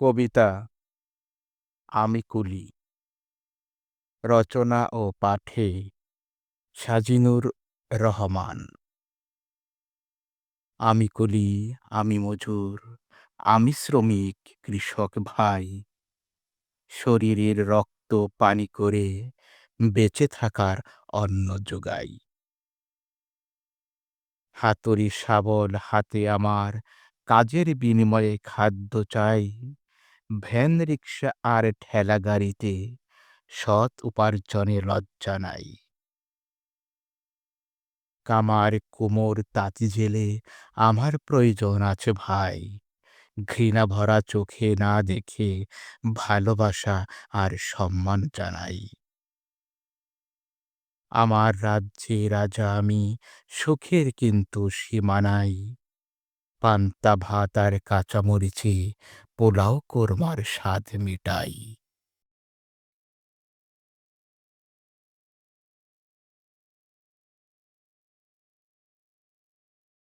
কবিতা আমি কুলি রচনা ও পাঠে সাজিনুর রহমান। আমি কুলি আমি মজুর, আমি শ্রমিক, কৃষক ভাই, শরীরের রক্ত পানি করে বেঁচে থাকার অন্ন যোগাই। হাতুড়ি, শাবল হাতে আমার কাজের বিনিময়ে খাদ্য চাই। ভ্যান রিক্সা আর ঠেলা গাড়িতে সৎ উপার্জনে লজ্জা নাই। কামার কুমোর তাঁতি জেলে আমার প্রয়োজন আছে ভাই। ঘৃণা ভরা চোখে না দেখে ভালোবাসা আর সম্মান জানাই। আমার রাজ্যে রাজা আমি, সুখের কিন্তু সীমা নাই। পান্তা ভাতার কাঁচামরিচে পোলাও কোরমার স্বাদ মিটাই।